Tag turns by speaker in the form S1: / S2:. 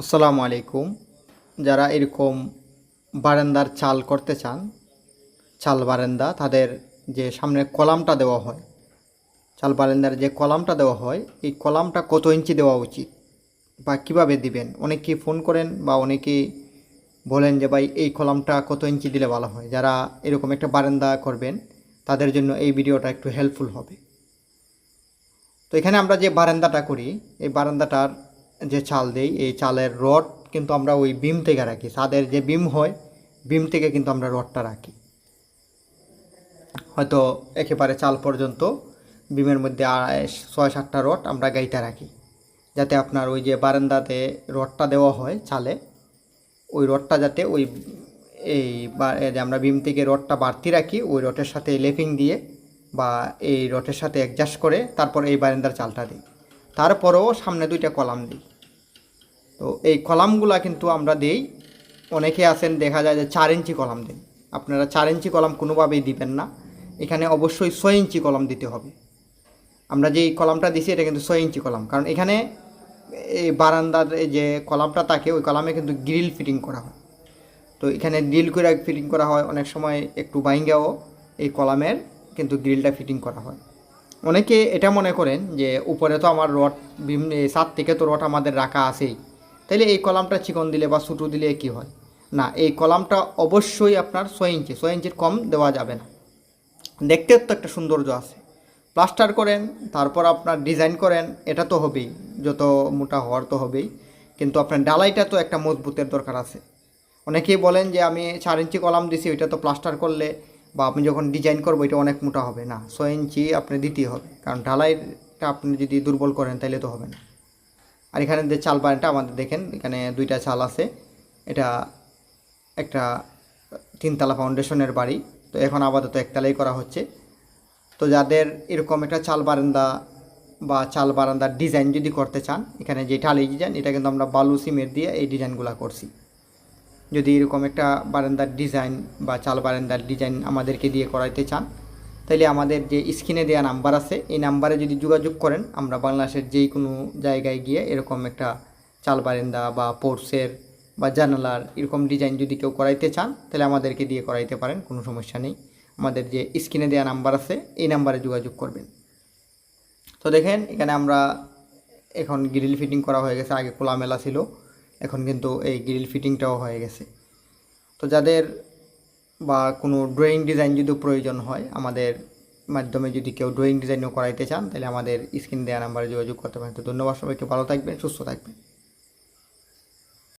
S1: আসসালামু আলাইকুম। যারা এরকম বারান্দার চাল করতে চান, চাল বারান্দা, তাদের যে সামনে কলামটা দেওয়া হয়, চাল বারান্দার যে কলামটা দেওয়া হয়, এই কলামটা কত ইঞ্চি দেওয়া উচিত বা কীভাবে দিবেন? অনেকেই ফোন করেন বা অনেকেই বলেন যে, ভাই, এই কলামটা কত ইঞ্চি দিলে ভালো হয়? যারা এরকম একটা বারান্দা করবেন, তাদের জন্য এই ভিডিওটা একটু হেল্পফুল হবে। তো এখানে আমরা যে বারান্দাটা করি, এই বারান্দাটার যে চাল দেই, এই চালের রড কিন্তু আমরা ওই বিম থেকে রাখি। ছাদের যে বিম হয়, বিম থেকে কিন্তু আমরা রডটা রাখি। হয়তো একেবারে চাল পর্যন্ত বিমের মধ্যে ছয়, সাতটা রড আমরা গাইতে রাখি। যাতে আপনার ওই যে বারান্দাতে রডটা দেওয়া হয় চালে, ওই রডটা যাতে ওই এই এই যে আমরা বিম থেকে রডটা বাড়তি রাখি, ওই রডের সাথে লেপিং দিয়ে বা এই রডের সাথে অ্যাডজাস্ট করে তারপর এই বারান্দার চালটা দিই। তারপরেও সামনে দুইটা কলাম দিই। তো এই কলামগুলা কিন্তু আমরা দেই। অনেকে আছেন, দেখা যায় যে চার ইঞ্চি কলাম দেন। আপনারা চার ইঞ্চি কলাম কোনোভাবেই দিবেন না। এখানে অবশ্যই ছয় ইঞ্চি কলাম দিতে হবে। আমরা যে কলামটা দিছি, এটা কিন্তু ছয় ইঞ্চি কলাম। কারণ এখানে এই বারান্দার যে কলামটা থাকে, ওই কলামে কিন্তু গ্রিল ফিটিং করা হয়। তো এখানে গ্রিল করে ফিটিং করা হয়। অনেক সময় একটু বাইঙ্গাও এই কলামের কিন্তু গ্রিলটা ফিটিং করা হয়। অনেকে এটা মনে করেন যে, উপরে তো আমার রড এই সাত থেকে তো রড আমাদের রাখা আছেই। তাইলে এই কলামটা চিকন দিলে বা ছোটো দিলে কি হয়? না, এই কলামটা অবশ্যই আপনার ছয় ইঞ্চি, ছয় ইঞ্চির কম দেওয়া যাবে না। দেখতে তো একটা সৌন্দর্য আছে। প্লাস্টার করেন, তারপর আপনার ডিজাইন করেন, এটা তো হবেই, যত মোটা হওয়ার তো হবেই। কিন্তু আপনার ডালাইটা তো একটা মজবুতের দরকার আছে। অনেকেই বলেন যে আমি চার ইঞ্চি কলাম দিছি, ওইটা তো প্লাস্টার করলে বা আপনি যখন ডিজাইন করব এটা অনেক মোটা হবে। না, ছয় ইঞ্চি আপনি দিতেই হবে। কারণ ঢালাইটা আপনি যদি দুর্বল করেন তাহলে তো হবে না। আর এখানে যে চাল বানাটা আমাদের দেখেন, এখানে দুইটা চাল আছে। এটা একটা তিনতলা ফাউন্ডেশনের বাড়ি। তো এখন আপাতত একতলাই করা হচ্ছে। তো যাদের এরকম একটা চাল বারান্দা বা চাল বারান্দার ডিজাইন যদি করতে চান, এখানে যে টালি ডিজাইন, এটা কিন্তু আমরা বালু, সিমেন্ট দিয়ে এই ডিজাইনগুলো করছি। যদি এরকম একটা বারান্দার ডিজাইন বা চাল বারান্দার ডিজাইন আমাদেরকে দিয়ে করাইতে চান তাহলে আমাদের যে স্ক্রিনে দেওয়া নাম্বার আছে, এই নাম্বারে যদি যোগাযোগ করেন, আমরা বাংলাদেশের যেই কোনো জায়গায় গিয়ে এরকম একটা চাল বারান্দা বা পোর্সের বা জানালার এরকম ডিজাইন যদি কেউ করাইতে চান তাহলে আমাদেরকে দিয়ে করাইতে পারেন, কোনো সমস্যা নেই। আমাদের যে স্ক্রিনে দেওয়া নাম্বার আছে, এই নাম্বারে যোগাযোগ করবেন। তো দেখেন, এখানে আমরা এখন গ্রিল ফিটিং করা হয়ে গেছে, আগে খোলামেলা ছিল, এখন কিন্তু এই গ্রিল ফিটিংটাও হয়ে গেছে। তো যাদের বা কোনো ড্রয়িং ডিজাইন যদি প্রয়োজন হয়, আমাদের মাধ্যমে যদি কেউ ড্রয়িং ডিজাইনও করাইতে চান, তাহলে আমাদের স্ক্রিন দেওয়া নাম্বারে যোগাযোগ করতে পারেন। তো ধন্যবাদ সবাইকে, ভালো থাকবেন, সুস্থ থাকবেন।